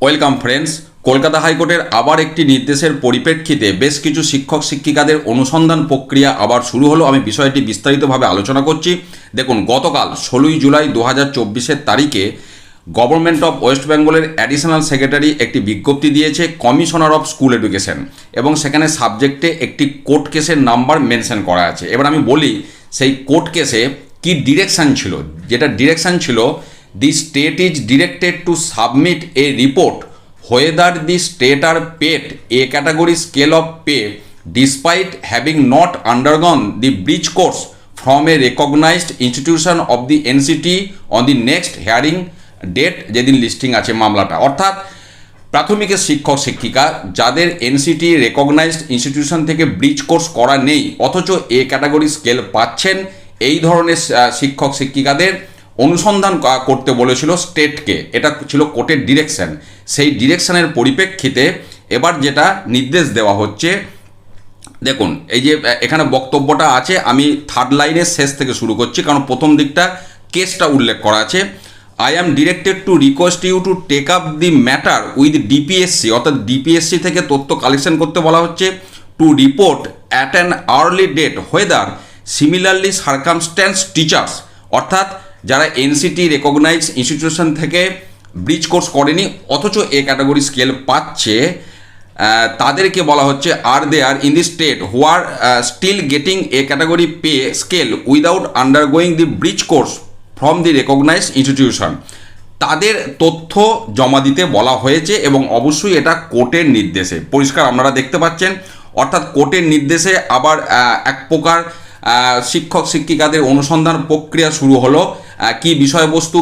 Welcome friends, Kolkata হাইকোর্টের আবার একটি নির্দেশের পরিপ্রেক্ষিতে বেশ কিছু শিক্ষক শিক্ষিকাদের অনুসন্ধান প্রক্রিয়া আবার শুরু হলো। আমি বিষয়টি বিস্তারিতভাবে আলোচনা করছি। দেখুন, গতকাল ষোলোই জুলাই দু হাজার তারিখে গভর্নমেন্ট অফ ওয়েস্ট বেঙ্গলের অ্যাডিশনাল সেক্রেটারি একটি বিজ্ঞপ্তি দিয়েছে, কমিশনার অফ স্কুল এডুকেশন, এবং সেখানে সাবজেক্টে একটি কোর্ট কেসের নাম্বার মেনশন করা আছে। এবার আমি বলি, সেই কোর্ট কেসে কি ডিরেকশান ছিল? যেটা ডিরেকশান ছিল the state is directed to submit a report whether the state are paid A category scale of pay despite having not undergone the bridge course from a recognised institution of the NCT on the next hearing date যেদিন listing আছে মামলাটা। অর্থাৎ প্রাথমিকের শিক্ষক, শিক্ষিকা, যাদের NCT recognised institution থেকে bridge course করা নেই, অথচ এ ক্যাটাগরি স্কেল পাচ্ছেন, এই ধরনের শিক্ষক, শিক্ষিকাদের অনুসন্ধান করতে বলেছিল স্টেটকে। এটা ছিল কোর্টের ডিরেকশন। সেই ডিরেকশনের পরিপ্রেক্ষিতে এবার যেটা নির্দেশ দেওয়া হচ্ছে, দেখুন, এই যে এখানে বক্তব্যটা আছে, আমি থার্ড লাইনের শেষ থেকে শুরু করছি, কারণ প্রথম দিকটা কেসটা উল্লেখ করা আছে। I am directed to request you to take up the matter with DPSC অর্থাৎ ডিপিএসসি থেকে তথ্য কালেকশন করতে বলা হচ্ছে to report at an early date whether similarly circumstance teachers অর্থাৎ যারা এনসিটি রেকগনাইজ ইনস্টিটিউশন থেকে ব্রিজ কোর্স করেনি, অথচ এ ক্যাটাগরি স্কেল পাচ্ছে তাদেরকে বলা হচ্ছে আর they are in the state who are still getting A category pay scale without undergoing the bridge course from the recognise institution তাদের তথ্য জমা দিতে বলা হয়েছে এবং অবশ্যই এটা কোর্টের নির্দেশে। পরিষ্কার আপনারা দেখতে পাচ্ছেন, অর্থাৎ কোর্টের নির্দেশে আবার এক প্রকার শিক্ষক শিক্ষিকাদের অনুসন্ধান প্রক্রিয়া শুরু হলো। কি বিষয়বস্তু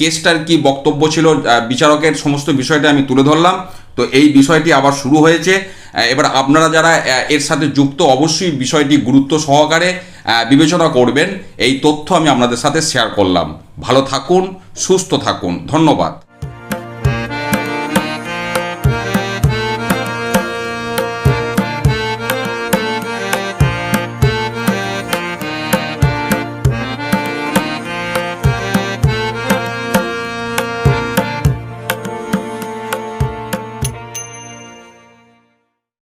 কেসটার কি বক্তব্য ছিল বিচারকের সমস্ত বিষয়টা আমি তুলে ধরলাম। তো এই বিষয়টি আবার শুরু হয়েছে। এবার আপনারা যারা এর সাথে যুক্ত অবশ্যই বিষয়টি গুরুত্ব সহকারে বিবেচনা করবেন। এই তথ্য আমি আপনাদের সাথে শেয়ার করলাম। ভালো থাকুন, সুস্থ থাকুন। ধন্যবাদ।